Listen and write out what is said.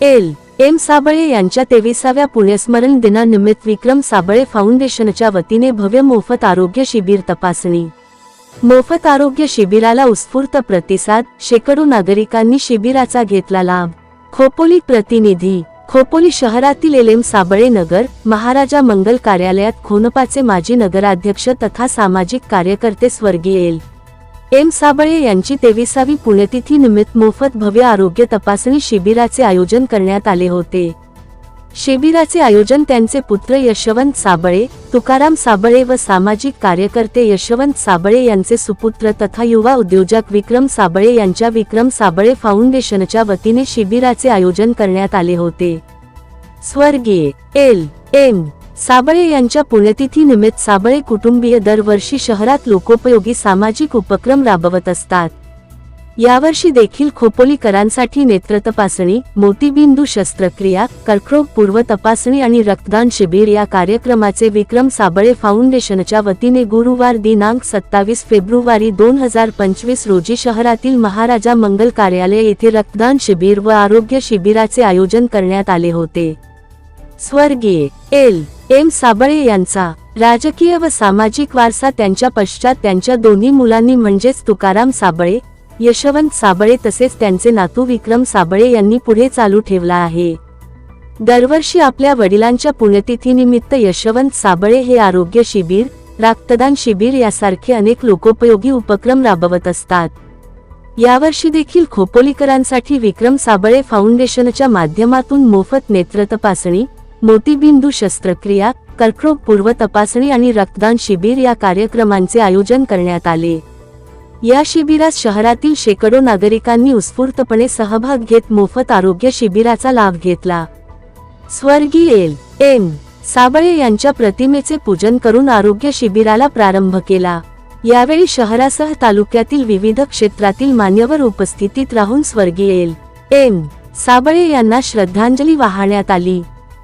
L. M. Sable यांच्या तेविसाव्या पुण्यस्मरण दिनानिमित्त विक्रम साबळे फाउंडेशनच्या वतीने भव्य मोफत आरोग्य शिबिर तपासणी. मोफत आरोग्य शिबिराला उत्स्फूर्त प्रतिसाद शेकडो नागरिकांनी शिबिराचा घेतला लाभ. खोपोली प्रतिनिधी खोपोली शहरातील एल. एम. साबळे नगर महाराजा मंगल कार्यालयात खोनपाचे माजी नगराध्यक्ष तथा सामाजिक कार्यकर्ते स्वर्गीय एल. एम साबळे यांची तेविसावी पुण्यतिथी निमित्त मोफत भव्य आरोग्य तपासणी शिबिराचे आयोजन करण्यात आले होते. शिबिराचे आयोजन त्यांचे पुत्र यशवंत साबळे तुकाराम साबळे व सामाजिक कार्यकर्ते यशवंत साबळे यांचे सुपुत्र तथा युवा उद्योजक विक्रम साबळे यांच्या विक्रम साबळे फाउंडेशनच्या वतीने शिबिराचे आयोजन करण्यात आले होते. स्वर्गीय एल एम साबळे यांच्या पुण्यतिथी निमित्त साबळे कुटुंबीय दरवर्षी शहरात लोकोपयोगी सामाजिक उपक्रम राबवत असतात. यावर्षी देखील खोपोलीकरांसाठी नेत्र तपासणी मोतीबिंदू शस्त्रक्रिया कर्करोग पूर्व तपासणी आणि रक्तदान शिबिर या कार्यक्रमाचे विक्रम साबळे फाउंडेशनच्या वतीने गुरुवार दिनांक सत्तावीस फेब्रुवारी दोन हजार पंचवीस रोजी शहरातील महाराजा मंगल कार्यालय येथे रक्तदान शिबिर व आरोग्य शिबिराचे आयोजन करण्यात आले होते. स्वर्गीय एल. एम साबळे यांचा राजकीय व सामाजिक वारसा त्यांच्या पश्चात त्यांच्या दोन्ही मुलांनी म्हणजेच तुकाराम साबळे यशवंत साबळे तसेच त्यांचे नातू विक्रम साबळे यांनी पुढे चालू ठेवला आहे. दरवर्षी आपल्या वडिलांच्या पुण्यतिथीनिमित्त यशवंत साबळे हे आरोग्य शिबिर रक्तदान शिबिर यासारखे अनेक लोकोपयोगी उपक्रम राबवत असतात. यावर्षी देखील खोपोलीकरांसाठी विक्रम साबळे फाउंडेशनच्या माध्यमातून मोफत नेत्र तपासणी मोतीबिंदू शस्त्रक्रिया कर्करोग पूर्व तपासणी आणि रक्तदान शिबिर या कार्यक्रमांचे आयोजन करण्यात आले. या शिबिरात शहरातील शेकडो नागरिकांनी उत्स्फूर्तपणे सहभाग घेत मोफत आरोग्य शिबिराचा लाभ घेतला. स्वर्गीय एल. एम साबळे यांच्या प्रतिमेचे पूजन करून आरोग्य शिबिराला प्रारंभ केला. यावेळी शहरासह तालुक्यातील विविध क्षेत्रातील मान्यवर उपस्थितीत राहून स्वर्गीय एल. एम साबळे यांना श्रद्धांजली वाहण्यात आली.